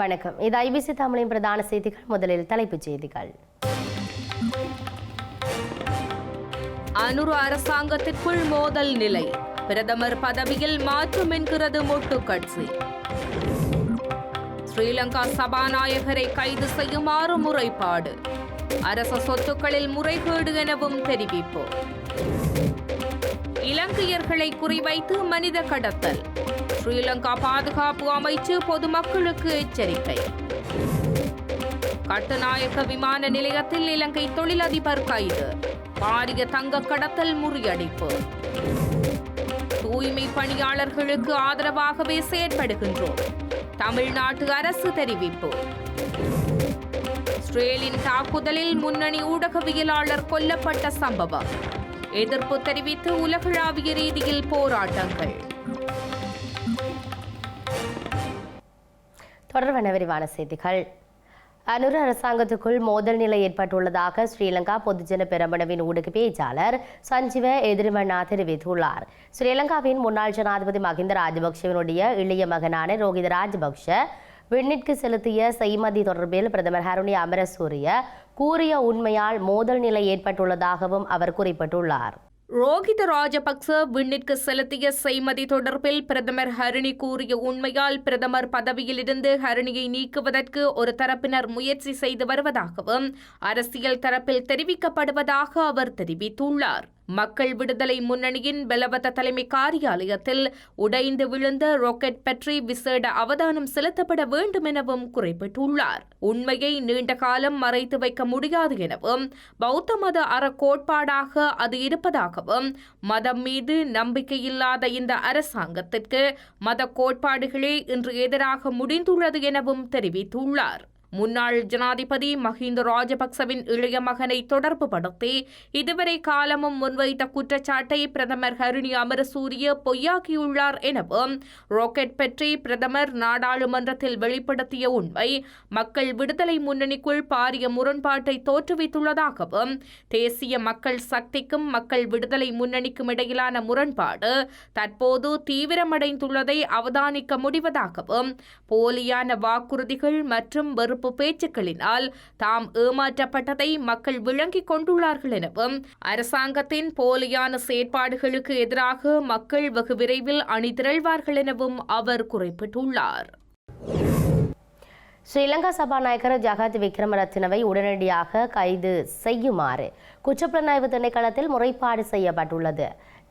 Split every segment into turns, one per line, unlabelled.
வணக்கம். இது ஐபிசி தமிழின் பிரதான செய்திகள். முதலில் தலைப்புச் செய்திகள்.
அனுரு அரசாங்கத்திற்குள் மோதல் நிலை. பிரதமர் பதவியில் மாற்றம் என்கிறது மொட்டு கட்சி. ஸ்ரீலங்கா சபாநாயகரை கைது செய்யுமாறு முறைப்பாடு அரச சொத்துக்களில் முறைகேடு எனவும் தெரிவிப்பு. இலங்கையர்களை குறிவைத்து மனித கடத்தல். ஸ்ரீலங்கா பாதுகாப்பு அமைச்சு பொதுமக்களுக்கு எச்சரிக்கை. கட்டுநாயக்க விமான நிலையத்தில் இலங்கை தொழிலதிபர் கைது. பாரிய தங்க கடத்தல் முறியடிப்பு. தூய்மை பணியாளர்களுக்கு ஆதரவாகவே செயற்படுகின்றோம். தமிழ்நாட்டு அரசு தெரிவிப்பு. இஸ்ரேலின் தாக்குதலில் முன்னணி ஊடகவியலாளர் கொல்லப்பட்ட சம்பவம். எதிர்ப்பு தெரிவித்து உலகளாவிய ரீதியில் போராட்டங்கள்.
தொடர்பான விரிவான செய்திகள். அனுர அரசாங்கத்துக்குள் மோதல் நிலை ஏற்பட்டுள்ளதாக ஸ்ரீலங்கா பொதுஜன பெரம்பனவின் ஊடக பேச்சாளர் சஞ்சீவ எதிரிமண்ணா தெரிவித்துள்ளார். ஸ்ரீலங்காவின் முன்னாள் ஜனாதிபதி மஹிந்த ராஜபக்ஷவினுடைய இளைய மகனான ரோஹித ராஜபக்ஷ விண்ணிற்கு செலுத்திய செய்மதி தொடர்பில் பிரதமர் ஹருணி அமரசூரிய கூறிய உண்மையால் மோதல் நிலை ஏற்பட்டுள்ளதாகவும் அவர் குறிப்பிட்டுள்ளார்.
ரோஹித ராஜபக்ச விண்ணிற்கு செலுத்திய செய்மதி தொடர்பில் பிரதமர் ஹரிணி கூறிய உண்மையால் பிரதமர் பதவியிலிருந்து ஹரிணியை நீக்குவதற்கு ஒரு தரப்பினர் முயற்சி செய்து வருவதாகவும் அரசியல் தரப்பில் தெரிவிக்கப்படுவதாக அவர் தெரிவித்துள்ளார். மக்கள் விடுதலை முன்னணியின் பெலவத்த தலைமை காரியாலயத்தில் உடைந்து விழுந்த ராக்கெட் பற்றி விசேட அவதானம் செலுத்தப்பட வேண்டும் எனவும் குறிப்பிட்டுள்ளார். உண்மையை நீண்ட காலம் மறைத்து வைக்க முடியாது எனவும் பௌத்த மத அறக்கோட்பாடாக அது இருப்பதாகவும் மதம் மீது நம்பிக்கையில்லாத இந்த அரசாங்கத்திற்கு மத கோட்பாடுகளே இன்று எதிராக முடிந்துள்ளது எனவும் தெரிவித்துள்ளார். முன்னாள் ஜனாதிபதி மஹிந்த ராஜபக்சவின் இளைய மகனை தொடர்பு படுத்தி இதுவரை காலமும் முன்வைத்த குற்றச்சாட்டை பிரதமர் ஹரிணி அமரசூரிய பொய்யாக்கியுள்ளார் எனவும் ராக்கெட் பற்றி பிரதமர் நாடாளுமன்றத்தில் வெளிப்படுத்திய உண்மை மக்கள் விடுதலை முன்னணிக்குள் பாரிய முரண்பாட்டை தோற்றுவித்துள்ளதாகவும் தேசிய மக்கள் சக்திக்கும் மக்கள் விடுதலை முன்னணிக்கும் இடையிலான முரண்பாடு தற்போது தீவிரமடைந்துள்ளதை அவதானிக்க முடிவதாகவும் போலியான வாக்குறுதிகள் மற்றும் வெறுப்பு பேச்சுக்களினால் தாம் ஏமாற்றப்பட்டதை மக்கள் விளங்கிக் கொண்டுள்ளார்கள் எனவும் அரசாங்கத்தின் போலியான செயற்பாடுகளுக்கு எதிராக மக்கள் வெகு விரைவில் அணிதிரள்வார்கள் எனவும் அவர் குறிப்பிட்டுள்ளார்.
ஸ்ரீலங்கா சபாநாயகர் ஜகத் விக்ரமரத்னவை உடனடியாக கைது செய்யுமாறு குற்றப்புலனாய்வு திணைக்களத்தில் முறைப்பாடு செய்யப்பட்டுள்ளது.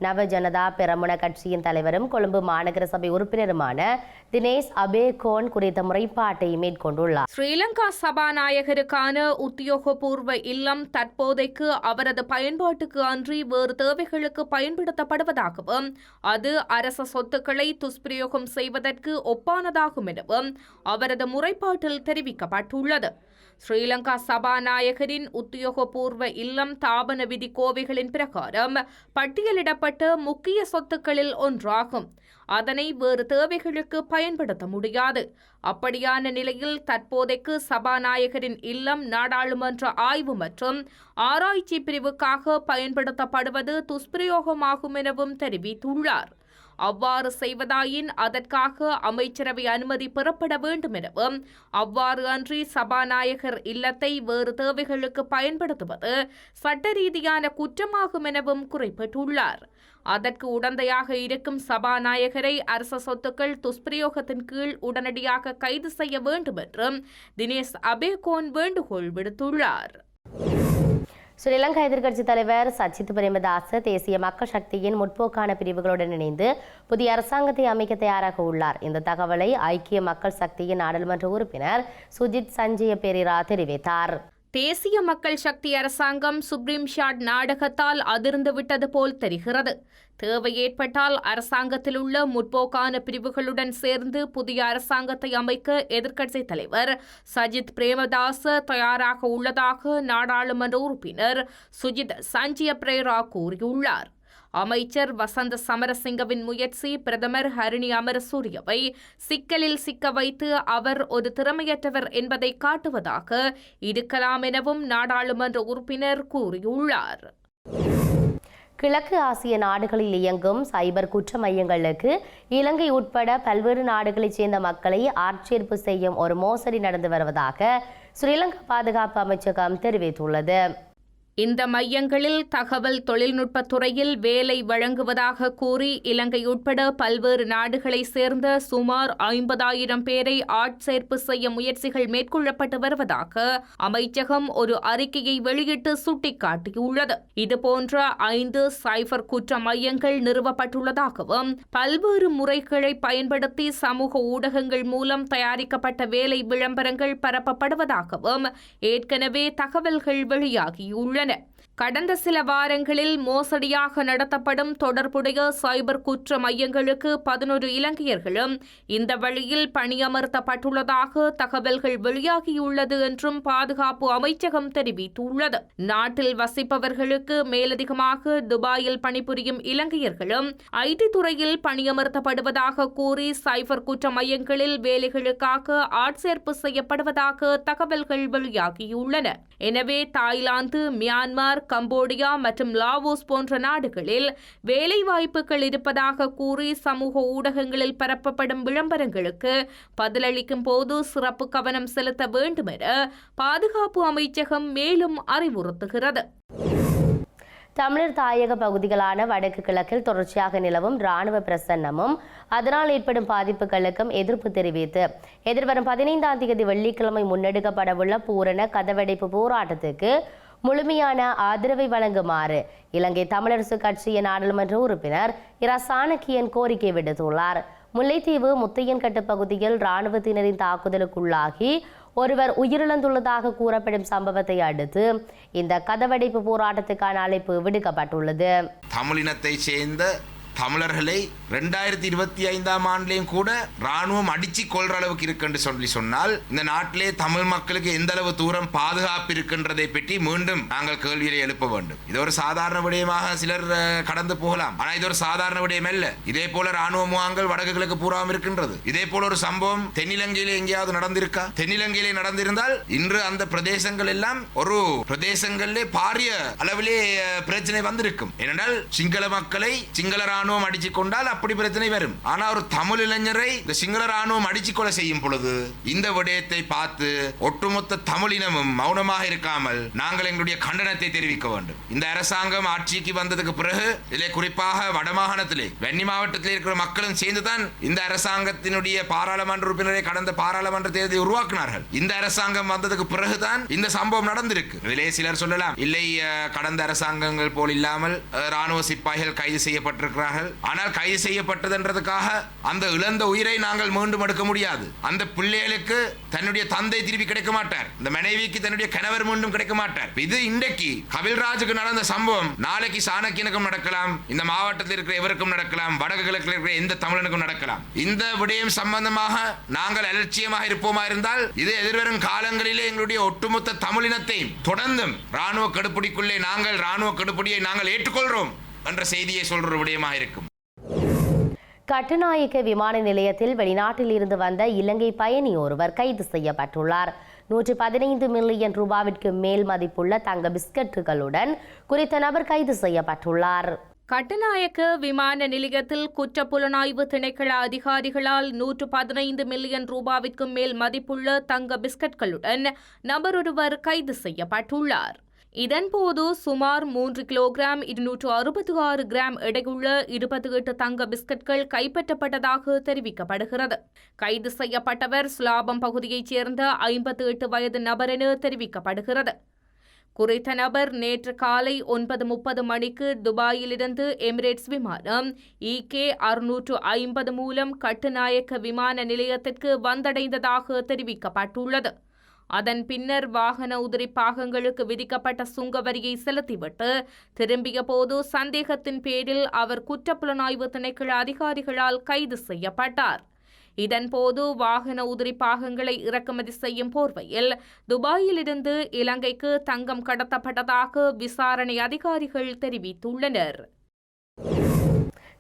நவஜனதா பெரமுன கட்சியின் தலைவரும் கொழும்பு மாநகர சபை உறுப்பினருமான தினேஷ் அபேகோன் குறித்த முறைப்பாட்டை மேற்கொண்டுள்ளார்.
ஸ்ரீலங்கா சபாநாயகருக்கான உத்தியோகபூர்வ இல்லம் தற்போதைக்கு அவரது பயன்பாட்டுக்கு அன்றி வேறு தேவைகளுக்கு பயன்படுத்தப்படுவதாகவும் அது அரச சொத்துக்களை துஷ்பிரயோகம் செய்வதற்கு ஒப்பானதாகும் எனவும் அவரது முறைப்பாட்டில் தெரிவிக்கப்பட்டுள்ளது. ஸ்ரீலங்கா சபாநாயகரின் உத்தியோகபூர்வ இல்லம் தாபன விதி கோவைகளின் பிரகாரம் பட்டியலிடப்பட்ட முக்கிய சொத்துக்களில் ஒன்றாகும். அதனை வேறு தேவைகளுக்கு பயன்படுத்த முடியாது. அப்படியான நிலையில் தற்போதைக்கு சபாநாயகரின் இல்லம் நாடாளுமன்ற ஆய்வு மற்றும் ஆராய்ச்சி பிரிவுக்காக பயன்படுத்தப்படுவது துஷ்பிரயோகமாகும் எனவும் தெரிவித்துள்ளார். அவ்வாறு செய்வதாயின் அதற்காக அமைச்சரவை அனுமதி பெறப்பட வேண்டும் எனவும் அவ்வாறு அன்றி சபாநாயகர் இல்லத்தை வேறு தேவைகளுக்கு பயன்படுத்துவது சட்ட ரீதியான குற்றமாகும் எனவும் குறிப்பிட்டுள்ளார். அதற்கு உடந்தையாக இருக்கும் சபாநாயகரை அரச சொத்துக்கள் துஷ்பிரயோகத்தின் கீழ் உடனடியாக கைது செய்ய வேண்டும் என்றும் தினேஷ் அபேகோன் வேண்டுகோள் விடுத்துள்ளார்.
ஸ்ரீலங்கா எதிர்க்கட்சித் தலைவர் சஜித் பிரேமதாச தேசிய மக்கள் சக்தியின் முற்போக்கான பிரிவுகளுடன் இணைந்து புதிய அரசாங்கத்தை அமைக்க தயாராக உள்ளார். இந்த தகவலை ஐக்கிய மக்கள் சக்தியின் நாடாளுமன்ற உறுப்பினர் சுஜித் சஞ்சய பெரிரா தெரிவித்தார்.
தேசிய மக்கள் சக்தி அரசாங்கம் சுப்ரீம் ஷாட் நாடகத்தால் அதிர்ந்து விட்டது போல் தெரிகிறது. தேவை ஏற்பட்டால் அரசாங்கத்தில் உள்ள முற்போக்கான பிரிவுகளுடன் சேர்ந்து புதிய அரசாங்கத்தை அமைக்க எதிர்க்கட்சித் தலைவர் சஜித் பிரேமதாச தயாராக உள்ளதாக நாடாளுமன்ற உறுப்பினர் சுஜித் சஞ்சிய பிரேரா கூறியுள்ளார். அமைச்சர் வசந்த சமரசிங்கவின் முயற்சி பிரதமர் ஹரிணி அமரசூரியவை. சிக்கலில் சிக்க வைத்து அவர் ஒரு திறமையற்றவர் என்பதை காட்டுவதாக இருக்கலாம் எனவும் நாடாளுமன்ற உறுப்பினர் கூறியுள்ளார்.
கிழக்கு ஆசிய நாடுகளில் இயங்கும் சைபர் குற்ற மையங்களுக்கு இலங்கை உட்பட பல்வேறு நாடுகளைச் சேர்ந்த மக்களை ஆட்சேர்ப்பு செய்யும் ஒரு மோசடி நடந்து வருவதாக ஸ்ரீலங்கா பாதுகாப்பு அமைச்சகம் தெரிவித்துள்ளது.
இந்த மையங்களில் தகவல் தொழில்நுட்பத் துறையில் வேலை வழங்குவதாக கூறி இலங்கை உட்பட பல்வேறு நாடுகளைச் சேர்ந்த சுமார் ஐம்பதாயிரம் பேரை ஆட்சேர்ப்பு செய்ய முயற்சிகள் மேற்கொள்ளப்பட்டு வருவதாக அமைச்சகம் ஒரு அறிக்கையை வெளியிட்டு சுட்டிக்காட்டியுள்ளது. இதுபோன்ற ஐந்து சைபர் குற்ற மையங்கள் நிறுவப்பட்டுள்ளதாகவும் பல்வேறு முறைகளை பயன்படுத்தி சமூக ஊடகங்கள் மூலம் தயாரிக்கப்பட்ட வேலை விளம்பரங்கள் பரப்பப்படுவதாகவும் ஏற்கனவே தகவல்கள் வெளியாகியுள்ளன. And கடந்த சில வாரங்களில் மோசடியாக நடத்தப்படும் தொடர்புடைய சைபர் குற்ற மையங்களுக்கு பதினொரு இலங்கையர்களும் இந்த வழியில் பணியமர்த்தப்பட்டுள்ளதாக தகவல்கள் வெளியாகியுள்ளது என்றும் பாதுகாப்பு அமைச்சகம் தெரிவித்துள்ளது. நாட்டில் வசிப்பவர்களுக்கு மேலதிகமாக துபாயில் பணிபுரியும் இலங்கையர்களும் ஐடி துறையில் பணியமர்த்தப்படுவதாக கூறி சைபர் குற்ற மையங்களில் வேலைகளுக்காக ஆட்சேர்ப்பு செய்யப்படுவதாக தகவல்கள் வெளியாகியுள்ளன. எனவே தாய்லாந்து மியான்மர் கம்போடியா மற்றும் லாவோஸ் போன்ற நாடுகளில் வேலைவாய்ப்புகள் இருப்பதாக கூறி சமூக ஊடகங்களில் பரப்பப்படும் விளம்பரங்களுக்கு பதிலளிக்கும் போது சிறப்பு கவனம் செலுத்த வேண்டும் என பாதுகாப்பு அமைச்சகம் மேலும் அறிவுறுத்துகிறது.
தமிழர் தாயக பகுதிகளான வடக்கு கிழக்கில் தொடர்ச்சியாக நிலவும் இராணுவ பிரசன்னமும் அதனால் ஏற்படும் பாதிப்புகளுக்கும் எதிர்ப்பு தெரிவித்து எதிர்வரும் பதினைந்தாம் தேதி வெள்ளிக்கிழமை முன்னெடுக்கப்படவுள்ள பூரண கதவடைப்பு போராட்டத்துக்கு முழுமையான ஆதரவை வழங்குமாறு இலங்கை தமிழரசு கட்சியின் நாடாளுமன்ற உறுப்பினர் இரா சாணக்கியன் கோரிக்கை விடுத்துள்ளார். முல்லைத்தீவு முத்தையன்கட்டு பகுதியில் இராணுவத்தினரின் தாக்குதலுக்குள்ளாகி ஒருவர் உயிரிழந்துள்ளதாக கூறப்படும் சம்பவத்தை அடுத்து இந்த கதவடைப்பு போராட்டத்துக்கான அழைப்பு விடுக்கப்பட்டுள்ளது.
தமிழினத்தை சேர்ந்த தமிழர்களை ரெண்டாயிரத்தி இருபத்தி ஐந்தாம் ஆண்டுலேயும் கூட ராணுவம் அடிச்சு கொள்ற அளவுக்கு இருக்குன்னு சொல்லி சொன்னால் இந்த நாட்டிலே தமிழ் மக்களுக்கு எந்த அளவு தூரம் பாதுகாப்பு இருக்கின்றதை பற்றி மீண்டும் நாங்கள் கேள்வியை எழுப்ப வேண்டும். இது ஒரு சாதாரண விடயமாக சிலர் கடந்து போகலாம். ஆனால் இது ஒரு சாதாரண விடயம் அல்ல. இதே போல ராணுவ முகாங்கள் வடக்கு கிழக்கு பூராவும் இருக்கின்றது. இதே போல ஒரு சம்பவம் தென்னிலங்கையிலே எங்கேயாவது நடந்திருக்கா? தென்னிலங்கையிலே நடந்திருந்தால் இன்று அந்த பிரதேசங்கள் எல்லாம் ஒரு பிரதேசங்களிலே பாரிய அளவிலே பிரச்சனை வந்திருக்கும். ஏனென்றால் சிங்கள மக்களை சிங்கள ராணுவ ராணுவம் அடிச்சு கொண்டால் அப்படி பிரச்சனை வரும். ஆனா ஒரு தமிழ் இளைஞரை இந்த சிங்கள ராணுவம் அடிச்சு கொலை செய்யும் பொழுது இந்த விடயத்தை பார்த்து ஒட்டுமொத்த தமிழினமும் மௌனமாக இருக்காமல் நாங்கள் எங்களுடைய கண்டனத்தை தெரிவிக்க வேண்டும். இந்த அரசாங்கம் ஆட்சிக்கு வந்ததுக்கு பிறகு இதிலே குறிப்பாக வடமாகாணத்திலே வெண்ணி மாவட்டத்தில் இருக்கிற மக்களும் சேர்ந்துதான் இந்த அரசாங்கத்தினுடைய பாராளுமன்ற உறுப்பினரை கடந்த பாராளுமன்ற தேர்தலை உருவாக்கினார்கள். இந்த அரசாங்கம் வந்ததுக்கு பிறகுதான் இந்த சம்பவம் நடந்திருக்கு. இதிலே சிலர் சொல்லலாம் இல்லை கடந்த அரசாங்கங்கள் போல் இல்லாமல் ராணுவ சிப்பாய்கள் கைது செய்யப்பட்டிருக்கிறார்கள் ஆனால் கைது செய்யப்பட்டதுன்றதுக்காக அந்த இழந்த உயிரை நாங்கள் மீண்டும் எடுக்க முடியாது. அந்த பிள்ளைகளுக்கு தன்னுடைய தந்தை திருப்பி கிடைக்க மாட்டார். இந்த மனைவிக்கு தன்னுடைய கணவர் மீண்டும் கிடைக்க மாட்டார். இது இன்றைக்கு கபில்ராஜுக்கு நடந்த சம்பவம். நாளைக்கு சாணக்கியனுக்கும் நடக்கலாம். இந்த மாவட்டத்தில் இருக்கிற எவருக்கும் நடக்கலாம். வடக்கு கிழக்கில் இருக்கிற எந்த தமிழனுக்கும் நடக்கலாம். இந்த விடயம் சம்பந்தமாக நாங்கள் அலட்சியமாக இருப்போமா இருந்தால் இது எதிர்வரும் காலங்களிலே எங்களுடைய ஒட்டுமொத்த தமிழினத்தையும் தொடர்ந்தும் ராணுவ கடுப்பிடிக்குள்ளே நாங்கள் ராணுவ கடுப்பிடியை நாங்கள் ஏற்றுக்கொள்கிறோம். என்ற செய்தியை சொல்ற ஒரு விடயமாக இருக்கும்.
கட்டுநாயக்க விமான நிலையத்தில் வெளிநாட்டில் இருந்து வந்த இலங்கை பயணி ஒருவர் கைது செய்யப்பட்டுள்ளார். நூற்றி பதினைந்து மில்லியன் ரூபாவிற்கு மேல் மதிப்புள்ள தங்க பிஸ்கட்டுகளுடன் குறித்த நபர் கைது செய்யப்பட்டுள்ளார்.
கட்டுநாயக்க விமான நிலையத்தில் குற்றப்புலனாய்வு திணைக்கள அதிகாரிகளால் நூற்று பதினைந்து மில்லியன் ரூபாவிற்கும் மேல் மதிப்புள்ள தங்க பிஸ்கட்களுடன் நபரொருவர் கைது செய்யப்பட்டுள்ளார். இதன்போது சுமார் மூன்று கிலோகிராம் இருநூற்று அறுபத்தி ஆறு கிராம் எடையுள்ள இருபத்தி எட்டு தங்க பிஸ்கட்கள் கைப்பற்றப்பட்டதாக தெரிவிக்கப்படுகிறது. கைது செய்யப்பட்டவர் சுலாபம் பகுதியைச் சேர்ந்த ஐம்பத்தி எட்டு வயது நபர் என தெரிவிக்கப்படுகிறது. குறித்த நபர் நேற்று காலை ஒன்பது முப்பது மணிக்கு துபாயிலிருந்து எமிரேட்ஸ் விமானம் இகே அறுநூற்று ஐம்பது மூலம் கட்டுநாயக்க விமான நிலையத்திற்கு வந்தடைந்ததாக தெரிவிக்கப்பட்டுள்ளது. அதன் பின்னர் வாகன உதிரி பாகங்களுக்கு விதிக்கப்பட்ட சுங்க வரியை செலுத்திவிட்டு திரும்பிய போது சந்தேகத்தின் பேரில் அவர் குற்றப்புலனாய்வு திணைக்கள அதிகாரிகளால் கைது செய்யப்பட்டார். இதன்போது வாகன உதிரி பாகங்களை இறக்குமதி செய்யும் போர்வையில் துபாயிலிருந்து இலங்கைக்கு தங்கம் கடத்தப்பட்டதாக விசாரணை அதிகாரிகள் தெரிவித்துள்ளனர்.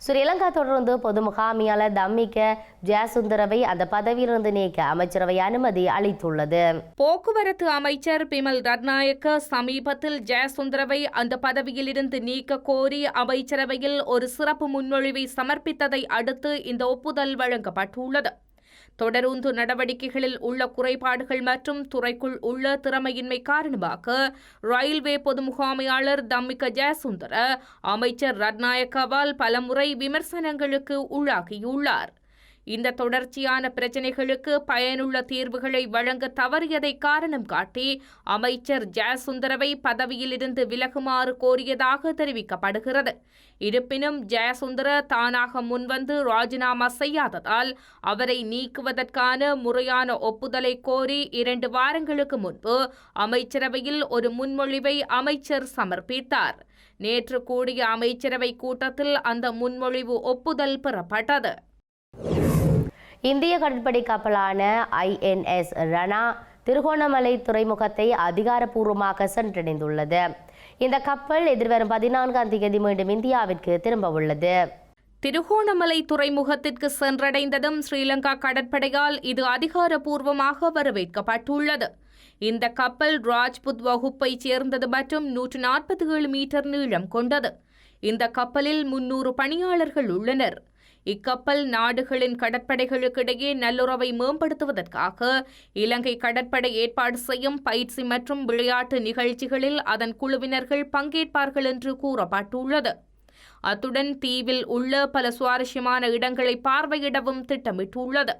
ஸ்ரீலங்கா தொடர்ந்து பொது முகாமியாளர் தம்மிக்க ஜெயசுந்தரவை அந்த பதவியிலிருந்து நீக்க அமைச்சரவை அனுமதி அளித்துள்ளது.
போக்குவரத்து அமைச்சர் பிமல் ரத்நாயக்க சமீபத்தில் ஜெயசுந்தரவை அந்த பதவியிலிருந்து நீக்க கோரி அமைச்சரவையில் ஒரு சிறப்பு முன்மொழிவை சமர்ப்பித்ததை அடுத்து இந்த ஒப்புதல் வழங்கப்பட்டுள்ளது. தொடருந்து நடவடிக்கைகளில் உள்ள குறைபாடுகள் மற்றும் துறைக்குள் உள்ள திறமையின்மை காரணமாக ரயில்வே பொது முகாமையாளர் தம்மிக ஜெயசுந்தர அமைச்சர் ரத்நாயக்கவால் பலமுறை விமர்சனங்களுக்கு உள்ளாகியுள்ளார். இந்த தொடர்ச்சியான பிரச்சினைகளுக்கு பயனுள்ள தீர்வுகளை வழங்க தவறியதை காரணம் காட்டி அமைச்சர் ஜெயசுந்தரவை பதவியிலிருந்து விலகுமாறு கோரியதாக தெரிவிக்கப்படுகிறது. இருப்பினும் ஜெயசுந்தர தானாக முன்வந்து ராஜினாமா செய்யாததால் அவரை நீக்குவதற்கான முறையான ஒப்புதலை கோரி இரண்டு வாரங்களுக்கு முன்பு அமைச்சரவையில் ஒரு முன்மொழிவை அமைச்சர் சமர்ப்பித்தார். நேற்று கூடிய அமைச்சரவை கூட்டத்தில் அந்த முன்மொழிவு ஒப்புதல் பெறப்பட்டது.
இந்திய கடற்படை கப்பலான ஐஎன்எஸ் ரணா திருகோணமலை துறைமுகத்தை அதிகாரப்பூர்வமாக சென்றடைந்துள்ளது. இந்த கப்பல் எதிர்வரும் பதினான்காம் தேதி மீண்டும் இந்தியாவிற்கு திரும்ப உள்ளது.
திருகோணமலை துறைமுகத்திற்கு சென்றடைந்ததும் ஸ்ரீலங்கா கடற்படையால் இது அதிகாரப்பூர்வமாக வரவேற்கப்பட்டுள்ளது. இந்த கப்பல் ராஜ்புத் வகுப்பைச் சேர்ந்தது மற்றும் நூற்று நாற்பத்தி ஏழு மீட்டர் நீளம் கொண்டது. இந்த கப்பலில் முன்னூறு பணியாளர்கள் உள்ளனர். இக்கப்பல் நாடுகளின் கடற்படைகளுக்கிடையே நல்லுறவை மேம்படுத்துவதற்காக இலங்கை கடற்படை ஏற்பாடு செய்யும் பயிற்சி மற்றும் விளையாட்டு நிகழ்ச்சிகளில் அதன் குழுவினர்கள் பங்கேற்பார்கள் என்று கூறப்பட்டுள்ளது. அத்துடன் தீவில் உள்ள பல சுவாரஸ்யமான இடங்களை பார்வையிடவும் திட்டமிட்டுள்ளது.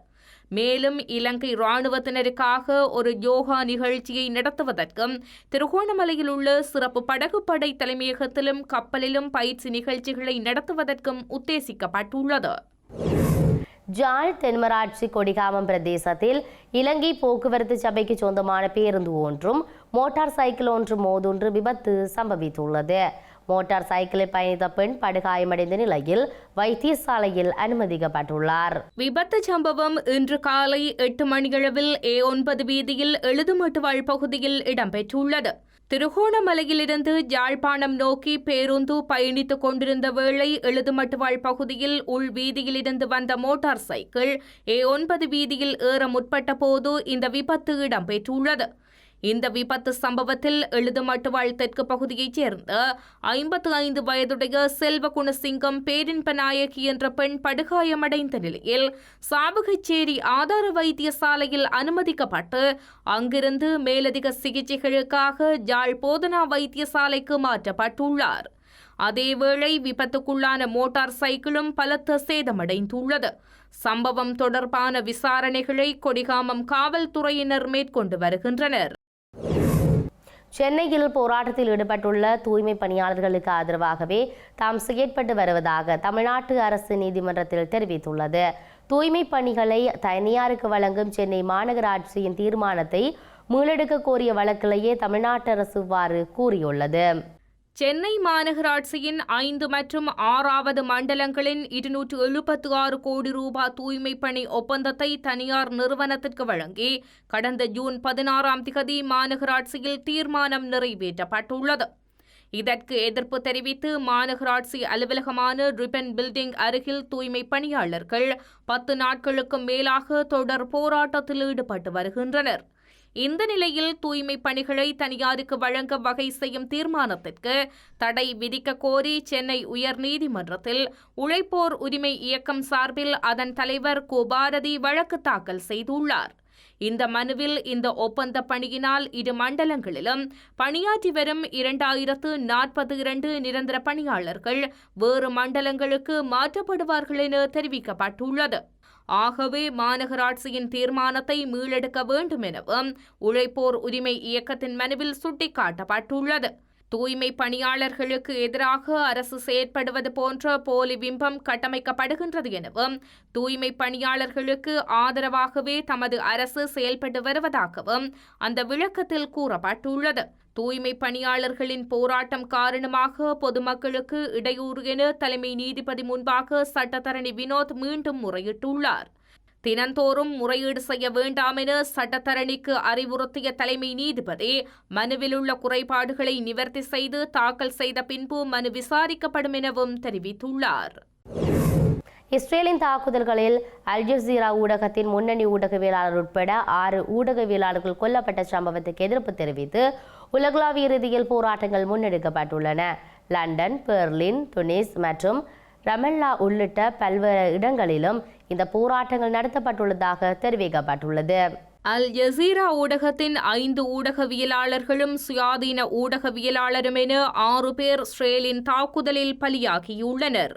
மேலும் இலங்கை இராணுவத்தினருக்காக ஒரு யோகா நிகழ்ச்சியை நடத்துவதற்கும் திருகோணமலையில் உள்ள சிறப்பு படகுப்படை தலைமையகத்திலும் கப்பலிலும் பயிற்சி நிகழ்ச்சிகளை நடத்துவதற்கும் உத்தேசிக்கப்பட்டுள்ளது.
ஜாழ் தென்மராட்சி கொடிகாமம் பிரதேசத்தில் இலங்கை போக்குவரத்து சபைக்கு சொந்தமான பேருந்து ஒன்றும் மோட்டார் சைக்கிள் ஒன்றும் மோதொன்று விபத்து சம்பவித்துள்ளது. மோட்டார் சைக்கிளில் பயணித்த பெண் படுகாயமடைந்த நிலையில் வைத்தியசாலையில் அனுமதிக்கப்பட்டுள்ளார்.
விபத்து சம்பவம் இன்று காலை எட்டு மணியளவில் ஏ ஒன்பது வீதியில் எழுதுமட்டுவாழ் பகுதியில் இடம்பெற்றுள்ளது. திருகோணமலையிலிருந்து யாழ்ப்பாணம் நோக்கி பேருந்து பயணித்துக் கொண்டிருந்த வேளை எழுதுமட்டுவாழ் பகுதியில் உள் வீதியிலிருந்து வந்த மோட்டார் சைக்கிள் ஏ ஒன்பது வீதியில் ஏற முற்பட்ட போது இந்த விபத்து இடம்பெற்றுள்ளது. இந்த விபத்து சம்பவத்தில் எழுதுமட்டுவாழ் தெற்கு பகுதியைச் சேர்ந்த ஐம்பத்து ஐந்து வயதுடைய செல்வகுணசிங்கம் பேரின்பநாயகி என்ற பெண் படுகாயமடைந்த நிலையில் சாவுகச்சேரி ஆதார வைத்தியசாலையில் அனுமதிக்கப்பட்டு அங்கிருந்து மேலதிக சிகிச்சைகளுக்காக யாழ் போதனா வைத்தியசாலைக்கு மாற்றப்பட்டுள்ளார். அதேவேளை விபத்துக்குள்ளான மோட்டார் சைக்கிளும் பலத்த சேதமடைந்துள்ளது. சம்பவம் தொடர்பான விசாரணைகளை கொடிகாமம் காவல்துறையினர் மேற்கொண்டு வருகின்றனர்.
சென்னையில் போராட்டத்தில் ஈடுபட்டுள்ள தூய்மை பணியாளர்களுக்கு ஆதரவாகவே தாம் செயற்பட்டு வருவதாக தமிழ்நாட்டு அரசு நீதிமன்றத்தில் தெரிவித்துள்ளது. தூய்மை பணிகளை தனியாருக்கு வழங்கும் சென்னை மாநகராட்சியின் தீர்மானத்தை மீளெடுக்க கோரிய வழக்கிலேயே தமிழ்நாட்டு அரசு இவ்வாறு கூறியுள்ளது.
சென்னை மாநகராட்சியின் ஐந்து மற்றும் ஆறாவது மண்டலங்களின் இருநூற்று எழுபத்து ஆறு கோடி ரூபாய் தூய்மை பணி ஒப்பந்தத்தை தனியார் நிறுவனத்திற்கு வழங்கி கடந்த ஜூன் பதினாறாம் திகதி மாநகராட்சியில் தீர்மானம் நிறைவேற்றப்பட்டுள்ளது. இதற்கு எதிர்ப்பு தெரிவித்து மாநகராட்சி அலுவலகமான ரிப்பன் பில்டிங் அருகில் தூய்மை பணியாளர்கள் பத்து நாட்களுக்கும் மேலாக தொடர் போராட்டத்தில் ஈடுபட்டு வருகின்றனர். இந்த நிலையில் தூய்மை பணிகளை தனியாருக்கு வழங்க வகை செய்யும் தீர்மானத்திற்கு தடை விதிக்க கோரி சென்னை உயர்நீதிமன்றத்தில் உழைப்போர் உரிமை இயக்கம் சார்பில் அதன் தலைவர் கு பாரதி வழக்கு தாக்கல் செய்துள்ளார். இந்த மனுவில் இந்த ஒப்பந்த பணியினால் இரு மண்டலங்களிலும் பணியாற்றி வரும் இரண்டாயிரத்து நாற்பத்தி இரண்டு நிரந்தர பணியாளர்கள் வேறு மண்டலங்களுக்கு மாற்றப்படுவார்கள் என தெரிவிக்கப்பட்டுள்ளது. ஆகவே மாநகராட்சியின் தீர்மானத்தை மீளெடுக்க வேண்டும் எனவும் உழைப்போர் உரிமை இயக்கத்தின் மனுவில் சுட்டிக்காட்டப்பட்டுள்ளது. தூய்மை பணியாளர்களுக்கு எதிராக அரசு செயற்படுவது போன்ற போலி பிம்பம் கட்டமைக்கப்படுகின்றது எனவும் தூய்மை பணியாளர்களுக்கு ஆதரவாகவே தமது அரசு செயல்பட்டு வருவதாகவும் அந்த விளக்கத்தில் கூறப்பட்டுள்ளது. தூய்மை பணியாளர்களின் போராட்டம் காரணமாக பொதுமக்களுக்கு இடையூறு என தலைமை நீதிபதி முன்பாக சட்டத்தரணி வினோத் மீண்டும் முறையிட்டுள்ளார். தினந்தோறும் முறையீடு செய்ய வேண்டாம் என சட்டத்தரணிக்கு அறிவுறுத்திய தலைமை நீதிபதி மனுவிலுள்ள குறைபாடுகளை நிவர்த்தி செய்து தாக்கல் செய்த பின்பு மனு விசாரிக்கப்படும் எனவும் தெரிவித்துள்ளார்.
இஸ்ரேலின் தாக்குதல்களில் அல்ஜசீரா ஊடகத்தின் முன்னணி ஊடகவியலாளர் உட்பட ஆறு ஊடகவியலாளர்கள் கொல்லப்பட்ட சம்பவத்துக்கு எதிர்ப்பு தெரிவித்து உலகளாவிய ரீதியில் போராட்டங்கள் முன்னெடுக்கப்பட்டுள்ளன. லண்டன் பெர்லின் துனிஸ் மற்றும் ரமல்லா உள்ளிட்ட பல்வேறு இடங்களிலும் இந்த போராட்டங்கள் நடத்தப்பட்டுள்ளதாக தெரிவிக்கப்பட்டுள்ளது.
அல் ஜசீரா ஊடகத்தின் ஐந்து ஊடகவியலாளர்களும் சுயாதீன ஊடகவியலாளரும் என ஆறு பேர் இஸ்ரேலின் தாக்குதலில் பலியாகியுள்ளனர்.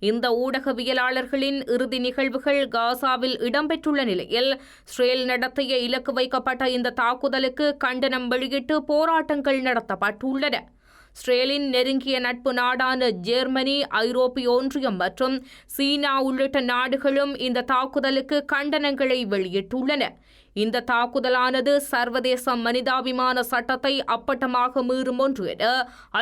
இந்த ஊடகவியலாளர்களின் இறுதி நிகழ்வுகள் காசாவில் இடம்பெற்றுள்ள நிலையில் இஸ்ரேல் நடத்திய இலக்கு வைக்கப்பட்ட இந்த தாக்குதலுக்கு கண்டனம் வெளியிட்டு போராட்டங்கள் நடத்தப்பட்டுள்ளன. இஸ்ரேலின் நெருங்கிய நட்பு நாடான ஜெர்மனி ஐரோப்பிய ஒன்றியம் மற்றும் சீனா உள்ளிட்ட நாடுகளும் இந்த தாக்குதலுக்கு கண்டனங்களை வெளியிட்டுள்ளன. இந்த தாக்குதலானது சர்வதேச மனிதாபிமான சட்டத்தை அப்பட்டமாக மீறும் ஒன்று என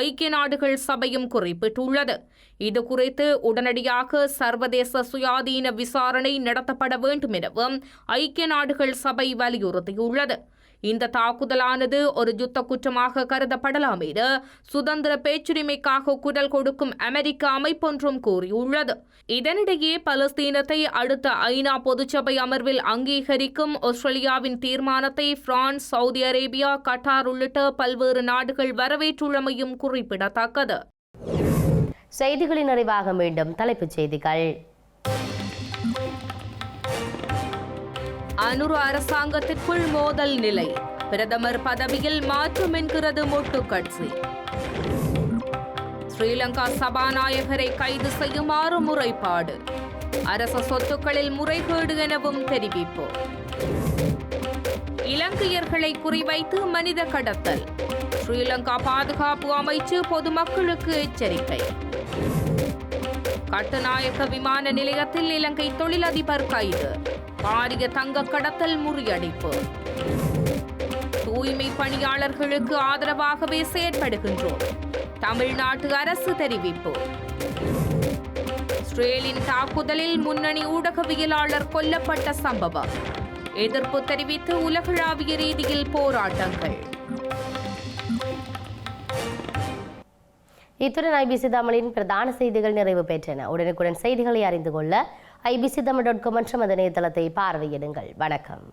ஐக்கிய நாடுகள் சபையும் குறிப்பிட்டுள்ளது. இது குறித்து உடனடியாக சர்வதேச சுயாதீன விசாரணை நடத்தப்பட வேண்டும் எனவும் ஐக்கிய நாடுகள் சபை வலியுறுத்தியுள்ளது. இந்த தாக்குதலானது ஒரு யுத்த குற்றமாக கருதப்படலாம் என சுதந்திர பேச்சுரிமைக்காக குரல் கொடுக்கும் அமெரிக்க அமைப்பொன்றும் கூறியுள்ளது. இதனிடையே பலஸ்தீனத்தை அடுத்த ஐநா பொதுச்சபை அமர்வில் அங்கீகரிக்கும் ஆஸ்திரேலியாவின் தீர்மானத்தை பிரான்ஸ் சவுதி அரேபியா கட்டார் உள்ளிட்ட பல்வேறு நாடுகள் வரவேற்றுள்ளமையும் குறிப்பிடத்தக்கது.
செய்திகளின் நிறைவாக மீண்டும் தலைப்புச் செய்திகள்.
அனுரு அரசாங்கத்திற்குள் மோதல் நிலை. பிரதமர் பதவியில் மாற்றம் என்கிறது மொட்டு கட்சி ஸ்ரீலங்கா சபாநாயகரை கைது செய்யுமாறு முறைப்பாடு அரச சொத்துக்களில் முறைகேடு எனவும் தெரிவிப்பு. இலங்கையர்களை குறிவைத்து மனித கடத்தல். ஸ்ரீலங்கா பாதுகாப்பு அமைச்சு பொதுமக்களுக்கு எச்சரிக்கை. கட்டுநாயக்க விமான நிலையத்தில் இலங்கை தொழிலதிபர் கைது. பாரிய தங்க கடத்தல் முறியடிப்பு. தூய்மை பணியாளர்களுக்கு ஆதரவாகவே செயற்படுகின்றோம். தமிழ்நாட்டு அரசு தெரிவிப்பு. இஸ்ரேலின் தாக்குதலில் முன்னணி ஊடகவியலாளர் கொல்லப்பட்ட சம்பவம். எதிர்ப்பு தெரிவித்து உலகளாவிய ரீதியில் போராட்டங்கள்.
இத்துடன் ஐபிசி தமிழின் பிரதான செய்திகள் நிறைவு பெற்றன. உடனுக்குடன் செய்திகளை அறிந்து கொள்ள ஐபிசி தமிழ் டாட் காம் என்ற இணையதளத்தை பார்வையிடுங்கள். வணக்கம்.